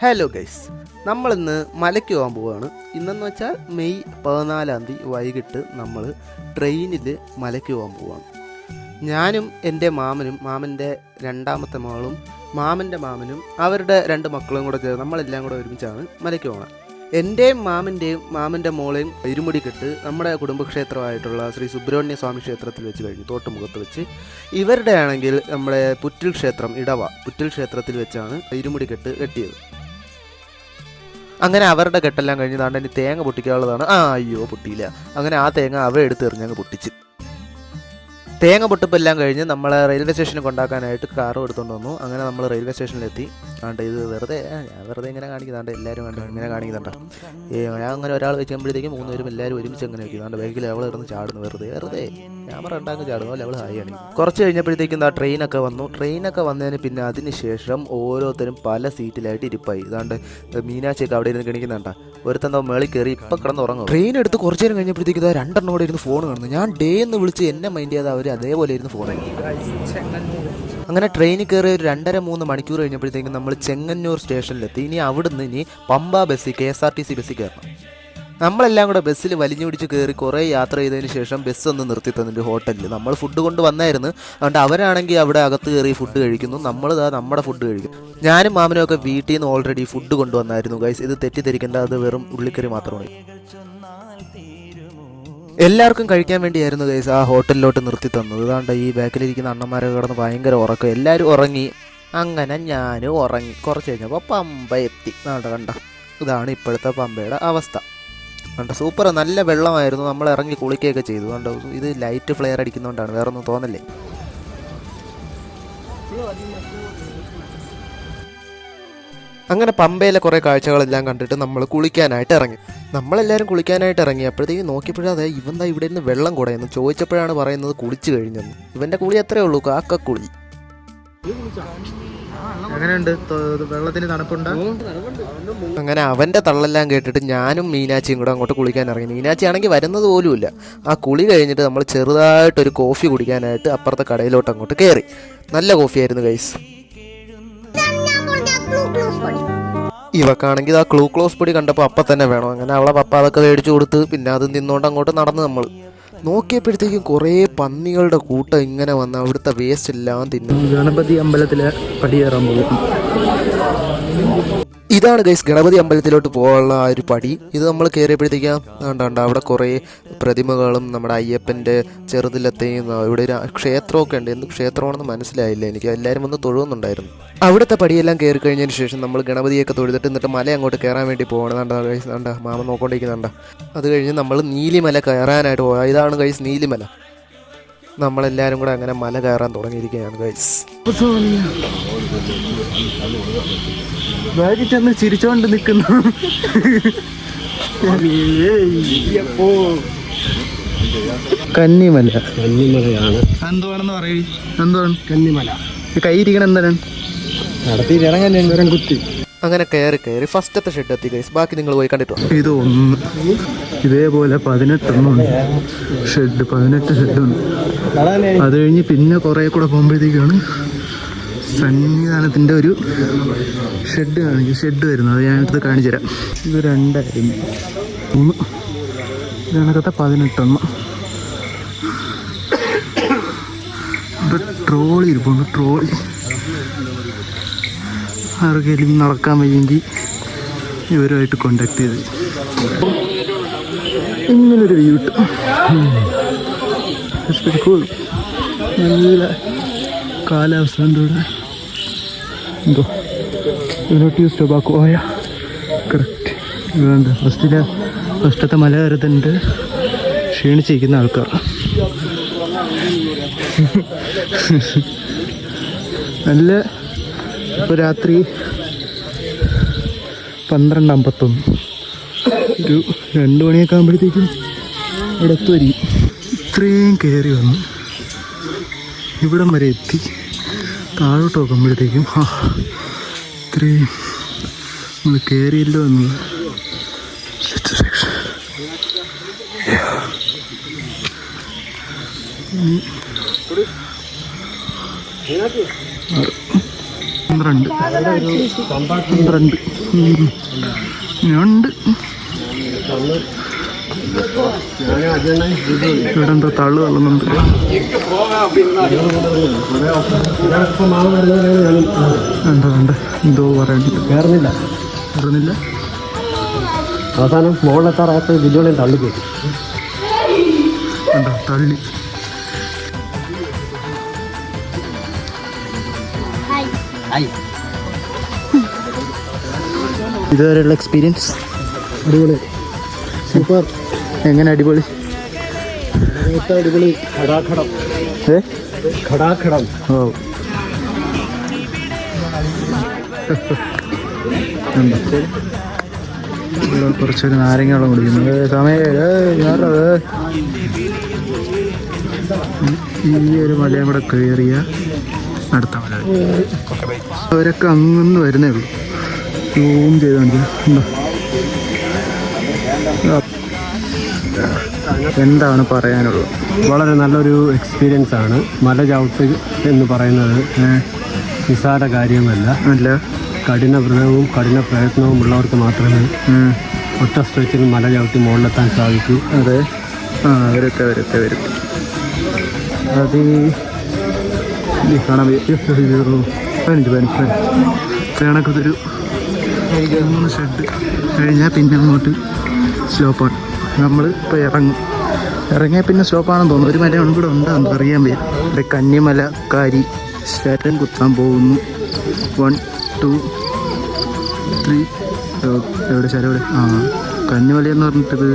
Hello guys നമ്മളിന്ന് മലയ്ക്ക് പോകാൻ പോവുകയാണ് ഇന്നെന്ന് വെച്ചാൽ മെയ് പതിനാലാം തീയതി വൈകിട്ട് നമ്മൾ ട്രെയിനിൽ മലയ്ക്ക് പോകാൻ പോവുകയാണ് ഞാനും എന്റെ മാമനും മാമന്റെ രണ്ടാമത്തെ മകളും മാമന്റെ മാമനും അവരുടെ രണ്ട് മക്കളും കൂടെ ചേർന്ന് നമ്മളെല്ലാം കൂടെ ഒരുമിച്ചാണ് മലയ്ക്ക് പോകുന്നത് എന്റെയും മാമന്റെയും മാമന്റെ മോളെയും ഇരുമുടി കെട്ട് നമ്മുടെ കുടുംബക്ഷേത്രമായിട്ടുള്ള ശ്രീ സുബ്രഹ്മണ്യ സ്വാമി ക്ഷേത്രത്തിൽ വെച്ച് കഴിഞ്ഞു തോട്ടുമുഖത്ത് വെച്ച്. ഇവരുടെ ആണെങ്കിൽ നമ്മുടെ പുറ്റിൽ ക്ഷേത്രം ഇടവ പുറ്റിൽ ക്ഷേത്രത്തിൽ വെച്ചാണ് ഇരുമുടി കെട്ട് കെട്ടിയത്. അങ്ങനെ അവരുടെ കെട്ടെല്ലാം കഴിഞ്ഞ് ദാണ്ട് ഇനി തേങ്ങ പൊട്ടിക്കാനുള്ളതാണ്. ആ അയ്യോ പൊട്ടിയില്ല. അങ്ങനെ ആ തേങ്ങ അവ എടുത്ത് എറിഞ്ഞങ്ങ് പൊട്ടിച്ച്. തേങ്ങ പൊട്ടിപ്പെല്ലാം കഴിഞ്ഞ് നമ്മളെ റെയിൽവേ സ്റ്റേഷനിൽ കൊണ്ടാക്കാനായിട്ട് കാറും എടുത്തുകൊണ്ട് വന്നു. അങ്ങനെ നമ്മൾ റെയിൽവേ സ്റ്റേഷനിലെത്തി ആണ്ട് ഇത് വെറുതെ ഞാൻ വെറുതെ ഇങ്ങനെ കാണിക്കുന്നുണ്ട് എല്ലാവരും കണ്ടു. ഇങ്ങനെ കാണിക്കുന്നുണ്ട്. ഏ ഞാൻ അങ്ങനെ ഒരാൾ വെച്ചുമ്പോഴത്തേക്കും മൂന്ന് പേരും എല്ലാവരും ഒരുമിച്ച് അങ്ങനെ വെക്കുന്നുണ്ട് ബൈക്കിൽ അവൾ ഇറന്ന് ചാടുന്നു. വെറുതെ വെറുതെ. ക്യാമറ ഉണ്ടാക്കി ചാടുന്നു. അവൾ ഹായ് ആണ്. കുറച്ച് കഴിഞ്ഞപ്പോഴത്തേക്കും എന്താ ട്രെയിനൊക്കെ വന്നു. ട്രെയിനൊക്കെ വന്നതിന് പിന്നെ അതിന് ശേഷം ഓരോരുത്തരും പല സീറ്റിലായിട്ട് ഇരിപ്പായി. ഇതാണ്ട് മീനാച്ചിയൊക്കെ അവിടെ ഇരുന്ന് കിണിക്കുന്നുണ്ട ഒരുത്തന്തോ മേളിൽ കയറി ഇപ്പം കിടന്ന് ഉറങ്ങും ട്രെയിൻ എടുത്ത് കുറച്ച് നേരം കഴിഞ്ഞപ്പോഴത്തേക്കും ഇതാ രണ്ടെണ്ണം കൂടെ ഇരുന്ന് ഫോൺ കാണുന്നു. ഞാൻ ഡേ എന്ന് വിളിച്ച് എന്നെ മൈൻഡ് ചെയ്യാതെ അവർ അതേപോലെ ഇരുന്ന് ഫോൺ അങ്ങനെ ട്രെയിനിൽ കയറി ഒരു രണ്ടര മൂന്ന് മണിക്കൂർ കഴിഞ്ഞപ്പോഴത്തേക്കും നമ്മൾ ചെങ്ങന്നൂർ സ്റ്റേഷനിലെത്തി. ഇനി അവിടുന്ന് ഇനി പമ്പ ബസ്സിൽ K S R T C ബസ്സിൽ കയറണം. നമ്മളെല്ലാം കൂടെ ബസ്സിൽ വലിഞ്ഞു പിടിച്ച് കയറി കുറേ യാത്ര ചെയ്തതിന് ശേഷം ബസ് ഒന്ന് നിർത്തി തന്നിട്ട് ഹോട്ടലിൽ നമ്മൾ ഫുഡ് കൊണ്ട് വന്നായിരുന്നു. അതുകൊണ്ട് അവരാണെങ്കിൽ അവിടെ അകത്ത് കയറി ഫുഡ് കഴിക്കുന്നു. നമ്മൾ നമ്മുടെ ഫുഡ് കഴിക്കും. ഞാനും മാമനും ഒക്കെ വീട്ടിൽ നിന്ന് ഓൾറെഡി ഫുഡ് കൊണ്ടുവന്നായിരുന്നു ഗൈസ് ഇത് തെറ്റിദ്ധരിക്കേണ്ട. അത് വെറും ഉള്ളിക്കറി മാത്രമാണ്. എല്ലാവർക്കും കഴിക്കാൻ വേണ്ടിയായിരുന്നു ഗൈസ് ആ ഹോട്ടലിലോട്ട് നിർത്തി തന്നത്. ഇതാണ്ട് ഈ ബാക്കിലിരിക്കുന്ന അണ്ണന്മാരൊക്കെ കിടന്ന് ഭയങ്കര ഉറക്കം. എല്ലാവരും ഉറങ്ങി. അങ്ങനെ ഞാനും ഉറങ്ങി. കുറച്ച് കഴിഞ്ഞപ്പോൾ പമ്പ എത്തി. നാണ്ട കണ്ട? ഇതാണ് ഇപ്പോഴത്തെ പമ്പയുടെ അവസ്ഥ. കണ്ട? സൂപ്പർ നല്ല വെള്ളമായിരുന്നു. നമ്മൾ ഇറങ്ങി കുളിക്കുകയൊക്കെ ചെയ്തു. കണ്ടോ? ഇത് ലൈറ്റ് ഫ്ലെയർ അടിക്കുന്നതുകൊണ്ടാണ് വേറൊന്നും തോന്നല്ലേ? അങ്ങനെ പമ്പയിലെ കുറേ കാഴ്ചകളെല്ലാം കണ്ടിട്ട് നമ്മൾ കുളിക്കാനായിട്ട് ഇറങ്ങി. നമ്മളെല്ലാവരും കുളിക്കാനായിട്ട് ഇറങ്ങി. അപ്പോഴത്തേക്ക് നോക്കിയപ്പോഴും അതെ ഇവൻ ദാ ഇവിടെ നിന്ന് വെള്ളം കുടയുന്നു. ചോദിച്ചപ്പോഴാണ് പറയുന്നത് കുളിച്ചു കഴിഞ്ഞെന്ന്. ഇവന്റെ കുളി അത്രേ ഉള്ളൂ കാക്കക്കുളി. വെള്ളത്തിന് തണുപ്പുണ്ട്? അങ്ങനെ അവന്റെ തള്ളെല്ലാം കേട്ടിട്ട് ഞാനും മീനാച്ചിയും കൂടെ അങ്ങോട്ട് കുളിക്കാൻ ഇറങ്ങി. മീനാച്ചി ആണെങ്കിൽ വരുന്നത് പോലുമില്ല ആ കുളി കഴിഞ്ഞിട്ട് നമ്മൾ ചെറുതായിട്ട് ഒരു കോഫി കുടിക്കാനായിട്ട് അപ്പുറത്തെ കടയിലോട്ട് അങ്ങോട്ട് കയറി. നല്ല കോഫിയായിരുന്നു ഗൈസ് ഇവക്കാണെങ്കിൽ ആ ക്ലൂ ക്ലോസ് പൊടി കണ്ടപ്പോൾ അപ്പം തന്നെ വേണം. അങ്ങനെ അവളെ പപ്പ അതൊക്കെ മേടിച്ചു കൊടുത്ത് പിന്നെ അത് നിന്നുകൊണ്ട് അങ്ങോട്ട് നടന്നു നമ്മൾ നോക്കിയപ്പോഴത്തേക്കും കുറേ പന്നികളുടെ കൂട്ടം ഇങ്ങനെ വന്ന് അവിടുത്തെ വേസ്റ്റ് എല്ലാം തിന്നു. ഗണപതി അമ്പലത്തിലെ പടിയേറാൻ പോകും ഇതാണ് ഗൈസ് ഗണപതി അമ്പലത്തിലോട്ട് പോകാനുള്ള ആ ഒരു പടി. ഇത് നമ്മൾ കയറിയപ്പോഴത്തേക്കും കണ്ടാണ്ട് അവിടെ കുറേ പ്രതിമകളും നമ്മുടെ അയ്യപ്പന്റെ ചെറുതിലത്തെയും ഇവിടെ ഒരു ക്ഷേത്രമൊക്കെ ഉണ്ട്. എന്ത് ക്ഷേത്രമാണെന്ന് മനസ്സിലായില്ല എനിക്ക്. എല്ലാവരും ഒന്ന് തൊഴുന്നുണ്ടായിരുന്നു അവിടുത്തെ പടിയെല്ലാം കയറി കഴിഞ്ഞതിന് ശേഷം നമ്മൾ ഗണപതിയൊക്കെ തൊഴുതിട്ട് എന്നിട്ട് മല അങ്ങോട്ട് കയറാൻ വേണ്ടി പോകണം കണ്ട ഗൈസ് കണ്ട മാമ നോക്കൊണ്ടിരിക്കുന്നുണ്ട അത് കഴിഞ്ഞ് നമ്മൾ നീലിമല കയറാനായിട്ട് പോകാം ഇതാണ് ഗൈസ് നീലിമല. നമ്മളെല്ലാവരും കൂടെ അങ്ങനെ മല കയറാൻ തുടങ്ങിയിരിക്കുകയാണ് ഗൈസ് ബാഗിൽ ചെന്ന് ചിരിച്ചോണ്ട് നിൽക്കുന്നു. കന്നിമല. കന്നിമലയാണ്. എന്തുവാണെന്ന് പറയൂ. എന്തുവാണ്? കന്നിമല. കൈ ഇരിക്കണം എന്താണ്? നടത്തി ഇറങ്ങാൻ കുത്തി അങ്ങനെ കയറി കയറി ഫസ്റ്റത്തെ ഷെഡ് എത്തി ഗൈസ് ബാക്കി നിങ്ങൾ പോയി കണ്ടിട്ടുണ്ട് ഇത് ഒന്ന് ഇതേപോലെ പതിനെട്ടെണ്ണം ഷെഡ് പതിനെട്ട് ഷെഡുണ്ട് അത് കഴിഞ്ഞ് പിന്നെ കുറേ കൂടെ പോകുമ്പോഴത്തേക്കാണ് സന്നിധാനത്തിന്റെ ഒരു ഷെഡ് കാണിക്കും. ഷെഡ് വരുന്നത്. അത് ഞാനെടുത്ത് കാണിച്ചു തരാം. ഇത് രണ്ടായിരുന്നു. മൂന്ന് ഇതിനകത്തെ പതിനെട്ടെണ്ണം. ഇവിടെ ട്രോളി ഇരിപ്പുണ്ട്. ട്രോളി. ആർക്കെങ്കിലും നടക്കാൻ വേണ്ടി ഇവരുമായിട്ട് കോണ്ടാക്ട് ചെയ്ത്. ഇങ്ങനൊരു വ്യൂ കിട്ടും കൂൾ നല്ല കാലാവസ്ഥ ഉണ്ട് ഇവിടെ എന്തോ ഇതിനോട്ട് യൂസ് ടൊബാക്കോ കറക്റ്റ് ഇതുണ്ട് ഫസ്റ്റിലെ ഫസ്റ്റത്തെ മല കയറത്തുണ്ട് ക്ഷീണിച്ചിരിക്കുന്ന ആൾക്കാർ. നല്ല ഇപ്പോൾ രാത്രി പന്ത്രണ്ട് അമ്പത്തൊന്ന് ഒരു രണ്ട് മണിയൊക്കെ ആകുമ്പോഴത്തേക്കും ഇവിടെ വരി ഇത്രയും കയറി വന്നു ഇവിടം വരെ എത്തി താഴോട്ട് നോക്കുമ്പോഴത്തേക്കും ആ ഇത്രയും നമ്മൾ കയറിയല്ലോ satisfaction. ഇനി. പന്ത്രണ്ട്. പന്ത്രണ്ട്. ഉണ്ട് ഇവിടെ എന്താ തള്ളു തള്ളുന്നുണ്ട്. എന്താ വേണ്ട? എന്തോ പറയണ്ട് കയറുന്നില്ല കയറുന്നില്ല അവസാനം മുകളിലെത്താറായപ്പോൾ തള്ളി കേട്ടു. എന്താ തള്ളി. ഇതുവരെയുള്ള എക്സ്പീരിയൻസ് അടിപൊളി. സൂപ്പർ. എങ്ങനെ അടിപൊളി? അടിപൊളി. ഘടാഘടം. ഏ? ഓ. കുറച്ചൊരു നാരങ്ങ വെള്ളം കുടിക്കുന്നു. സമയം. ഈ ഒരു മലയും കൂടെ കയറിയ അടുത്ത മല അവരൊക്കെ അങ്ങന്ന് വരുന്നേ ഉള്ളൂ. സൂം എന്താണ് പറയാനുള്ളത്? വളരെ നല്ലൊരു എക്സ്പീരിയൻസ് ആണ്. മല ചവിട്ട് എന്ന് പറയുന്നത്. നിസാര കാര്യമല്ല. അല്ല. കഠിന വ്രതവും കഠിന പ്രയത്നവും ഉള്ളവർക്ക് മാത്രമേ. ഒറ്റ സ്ട്രെച്ചിൽ മല ചവിട്ടി മുകളിലെത്താൻ സാധിക്കൂ. അതെ. ആ വരട്ടെ വരട്ടെ വരട്ടെ അത് കാണാൻ. പതിനഞ്ച് പതിനഞ്ച് കണക്കത്തൊരു മൂന്ന് ഷെഡ് കഴിഞ്ഞാൽ പിന്നെ അങ്ങോട്ട് സ്ലോപ്പാണ് നമ്മൾ ഇപ്പോൾ ഇറങ്ങും. ഇറങ്ങിയാൽ പിന്നെ സ്ലോപ്പാണെന്ന് തോന്നുന്നു. ഒരു മലയാളം കൂടെ ഉണ്ടാകുന്നു അറിയാൻ വയ്യ. ഇവിടെ കന്നിമല കാരി സ്റ്റാറ്റൻ കുത്താൻ പോകുന്നു. വൺ ടു ത്രീ എവിടെ ശരം എവിടെ? ആ കന്നിമല എന്ന് പറഞ്ഞിട്ടത്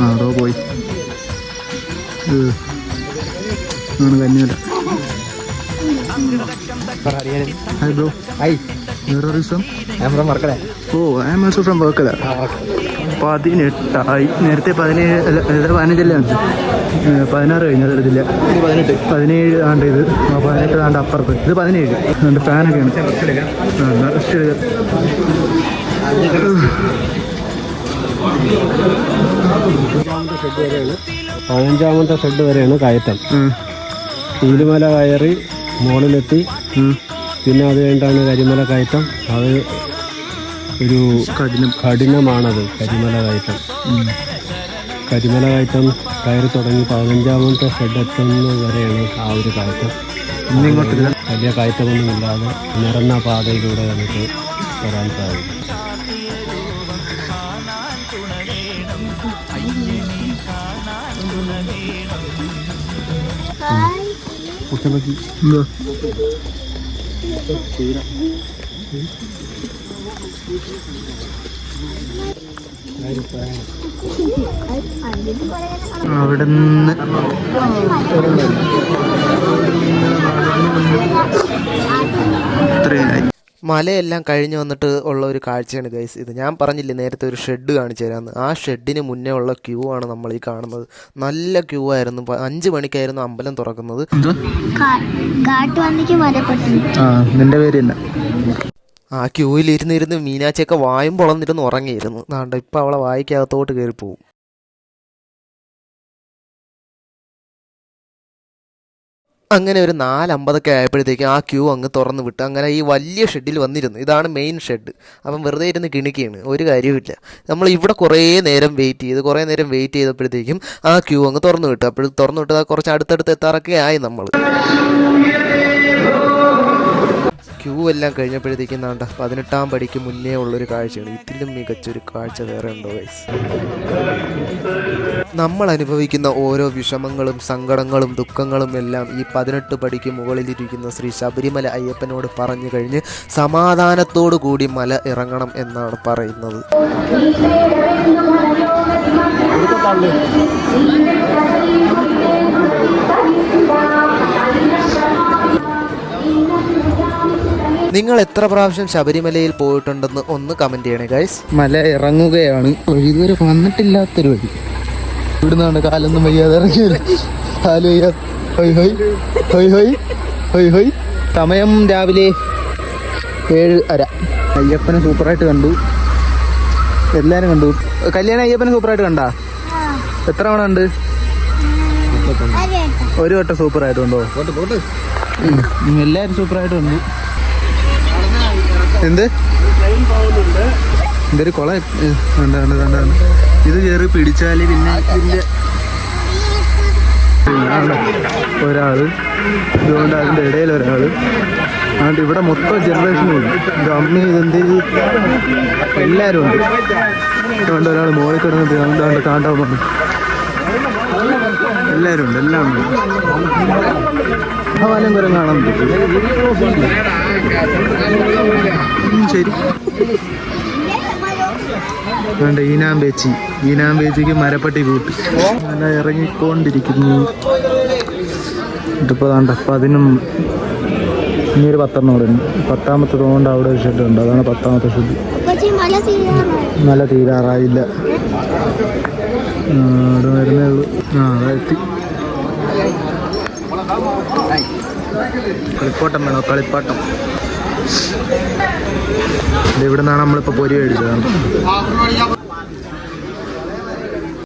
ആ അതോ പോയി. ഏ, തന്നെയല്ല ഹായ് ബ്രോ ഹായ് വേറെ ദിവസം? Oh I'm also from Varkala. പതിനെട്ടായി. നേരത്തെ പതിനേഴ് അല്ല ഏതാ പതിനഞ്ചല്ലേ കാണിച്ചു പതിനാറ് കഴിഞ്ഞ ഇതില്ല പതിനെട്ട്. പതിനേഴ് ആണ്ട് ഇത്. ആ, പതിനെട്ട് ആണ്ട് അപ്പുറത്ത്. ഇത് പതിനേഴ്. അതുകൊണ്ട് ഫാനൊക്കെയാണ്. ആ റെസ്റ്റ് പതിനഞ്ചാമത്തെ ഷെഡ് വരെയാണ്. കയറ്റം. ഉം, നീലിമല കയറി മുകളിലെത്തി. പിന്നെ അത് കഴിഞ്ഞിട്ടാണ് കരിമല കയറ്റം. അത് ഒരു കഠിനം. കഠിനമാണത് കരിമല കയറ്റം. കരിമല കയറ്റം കയറി തുടങ്ങി പതിനഞ്ചാമത്തെ ഷെഡ് എത്തുന്ന വരെയാണ് ആ ഒരു കയറ്റം. ഇന്നിങ്ങോട്ട് വലിയ കയറ്റമൊന്നുമില്ലാതെ നിറഞ്ഞ പാതയിലൂടെ നമുക്ക് വരാൻ സാധിക്കും. എന്തോ അവിടെ നിന്ന് ഇത്രയായി. മലയെല്ലാം കഴിഞ്ഞ് വന്നിട്ട് ഉള്ള ഒരു കാഴ്ചയാണ് ഗൈസ് ഇത്. ഞാൻ പറഞ്ഞില്ലേ നേരത്തെ ഒരു ഷെഡ് കാണിച്ചു തരാമെന്ന് ആ ഷെഡിന് മുന്നേ ഉള്ള ക്യൂ ആണ് നമ്മൾ ഈ കാണുന്നത്. നല്ല ക്യൂ ആയിരുന്നു. അഞ്ച് മണിക്കായിരുന്നു അമ്പലം തുറക്കുന്നത്. നിന്റെ പേര് ആ ക്യൂവിൽ ഇരുന്നിരുന്ന് മീനാച്ചിയൊക്കെ വായും പൊളന്നിരുന്ന് ഉറങ്ങിയിരുന്നു. അതുകൊണ്ട് ഇപ്പം അവളെ വായിക്കകത്തോട്ട് കയറി പോകും അങ്ങനെ ഒരു നാലമ്പതൊക്കെ ആയപ്പോഴത്തേക്കും ആ ക്യൂ അങ്ങ് തുറന്ന് വിട്ട് അങ്ങനെ ഈ വലിയ ഷെഡിൽ വന്നിരുന്നു. ഇതാണ് മെയിൻ ഷെഡ് അപ്പം വെറുതെ ഇരുന്ന് കിണിക്കുകയാണ്. ഒരു കാര്യവുമില്ല. നമ്മൾ ഇവിടെ കുറേ നേരം വെയിറ്റ് ചെയ്ത് കുറേ നേരം വെയിറ്റ് ചെയ്തപ്പോഴത്തേക്കും ആ ക്യൂ അങ്ങ് തുറന്നു വിട്ടു. അപ്പോൾ തുറന്നു വിട്ടത് കുറച്ച് അടുത്തടുത്ത് എത്താറൊക്കെ ആയി നമ്മൾ. ക്യൂ എല്ലാം കഴിഞ്ഞപ്പോഴത്തേക്കും നാണ്ട പതിനെട്ടാം പടിക്ക് മുന്നേ ഉള്ളൊരു കാഴ്ചയാണ്. ഇതിലും മികച്ചൊരു കാഴ്ച വേറെ ഉണ്ടോ ഗൈസ് നമ്മൾ അനുഭവിക്കുന്ന ഓരോ വിഷമങ്ങളും സങ്കടങ്ങളും ദുഃഖങ്ങളും എല്ലാം ഈ പതിനെട്ട് പടിക്ക് മുകളിലിരിക്കുന്ന ശ്രീ ശബരിമല അയ്യപ്പനോട് പറഞ്ഞു കഴിഞ്ഞ് സമാധാനത്തോടു കൂടി മല ഇറങ്ങണം എന്നാണ് പറയുന്നത്. നിങ്ങൾ എത്ര പ്രാവശ്യം ശബരിമലയിൽ പോയിട്ടുണ്ടെന്ന് ഒന്ന് കമന്റ് ചെയ്യണേ ഗൈസ് മല ഇറങ്ങുകയാണ്. ഇതുവരെ വന്നിട്ടില്ലാത്തൊരു വഴി. ഇവിടുന്നാണ് കാലൊന്നും വയ്യാതെ ഇറങ്ങിയത്. കാൽ വയ്യാതെ ഹൊയ് ഹൊയ്. ഹൊയ് ഹൊയ്. ഹൊയ് ഹൊയ്. സമയം രാവിലെ ഏഴ് അര. അയ്യപ്പനെ സൂപ്പറായിട്ട് കണ്ടു. എല്ലാരും കണ്ടു. കല്യാണം അയ്യപ്പനെ സൂപ്പറായിട്ട് കണ്ടാ? എത്ര തവണ ഉണ്ട് ഒരു വട്ടം സൂപ്പറായിട്ട് കണ്ടോ? ഉം, എല്ലാരും സൂപ്പറായിട്ട് കണ്ടു. എന്ത്? എന്തൊരു കൊള. കണ്ട കണ്ട. ഇത് കയറി പിടിച്ചാൽ പിന്നെ ഒരാൾ ഒരാൾ. ഇതുകൊണ്ട് അതിന്റെ ഇടയിൽ ഒരാൾ. അതുകൊണ്ട് ഇവിടെ മൊത്തം ജനറേഷനും ഉണ്ട്. ഇത് അമ്മ ഇതെന്ത് എല്ലാരും ഉണ്ട്. അതുകൊണ്ട് ഒരാൾ മോളിൽ കിടന്നിട്ട് അതുകൊണ്ട് കാണ്ടാൻ പറഞ്ഞു ഉണ്ട് എല്ലാം ഉണ്ട് വരെ കുരം കാണാൻ ശരി. വേണ്ട ഈനാമ്പേച്ചി ഈനാമ്പേച്ചിക്ക് മരപ്പട്ടി കൂട്ടി. നല്ല ഇറങ്ങിക്കൊണ്ടിരിക്കുന്നു. ഇതിപ്പോ വേണ്ട അതിനും ഇനി ഒരു പത്തെണ്ണം കൂടെ ഉണ്ട്. പത്താമത്തെ കൊണ്ട് അവിടെ ഒരു ഷെഡ് ഉണ്ട് അതാണ് പത്താമത്തെ ഷെഡ്. മല തീരാറായില്ല. അവിടെ വരുന്നേ ഉള്ളൂ ആ അതെത്തി കളിപ്പാട്ടം വേണോ കളിപ്പാട്ടം ഇവിടെ നിന്നാണ് പൊരി മേടിച്ചത്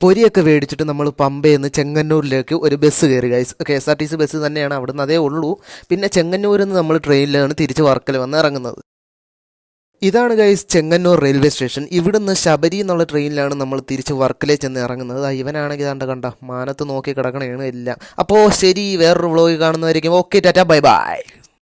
പൊരിയൊക്കെ മേടിച്ചിട്ട് നമ്മൾ പമ്പയിൽ നിന്ന് ചെങ്ങന്നൂരിലേക്ക് ഒരു ബസ് കയറി guys K S R T C bus തന്നെയാണ് അവിടുന്ന് അതേ ഉള്ളൂ. പിന്നെ ചെങ്ങന്നൂരിൽ നിന്ന് നമ്മൾ ട്രെയിനിലാണ് തിരിച്ച് വർക്കൽ വന്ന് ഇറങ്ങുന്നത്. ഇതാണ് ഗൈസ് ചെങ്ങന്നൂർ റെയിൽവേ സ്റ്റേഷൻ ഇവിടുന്ന് ശബരി എന്നുള്ള ട്രെയിനിലാണ് നമ്മൾ തിരിച്ച് വർക്കലേ ചെന്ന് ഇറങ്ങുന്നത്. ഇവനാണെങ്കിൽ കണ്ട കണ്ട മാനത്ത് നോക്കി കിടക്കണേണ് എല്ലാം. അപ്പോൾ ശരി വേറൊരു വ്ളോഗ് കാണുന്നതായിരിക്കും ഓക്കെ ടാറ്റ ബൈ ബൈ